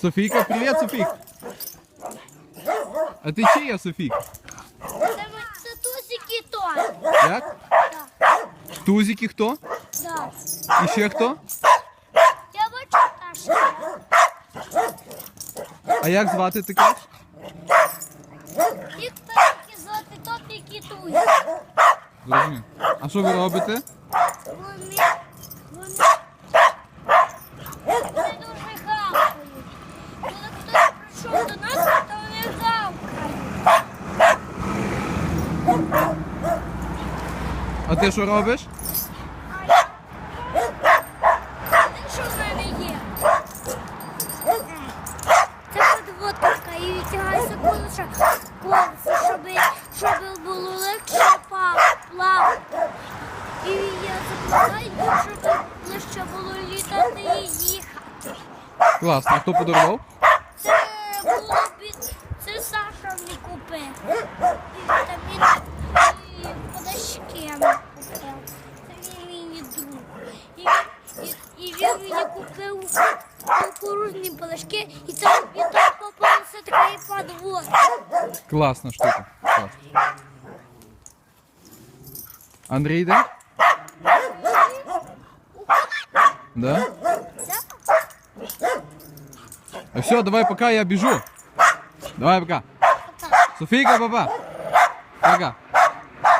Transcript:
Софійка, привіт, Софійк. А ти чия, Софійк? Це, тусики то. Як? Тузики хто? Да. І ще хто? Я бачу Таша. А як звати ти кажеш? Їх такі звати топіки туї. Зрозумів. А що ви робите? А ти що робиш? Що в мене є? Це подводка і відтягається колеса, колеса, щоб, щоб було легше плавати. І я запускаю, щоб легше було літати і їхати. Класно. А хто подарував? Це було під... Це Саша мені купив. мені купив кукурузні подачки, і там, і там попався такий подвод. Класна штука. Клас. Андрій йде? Да? А все, давай пока, я біжу. Давай пока. Софійка, папа. Пока.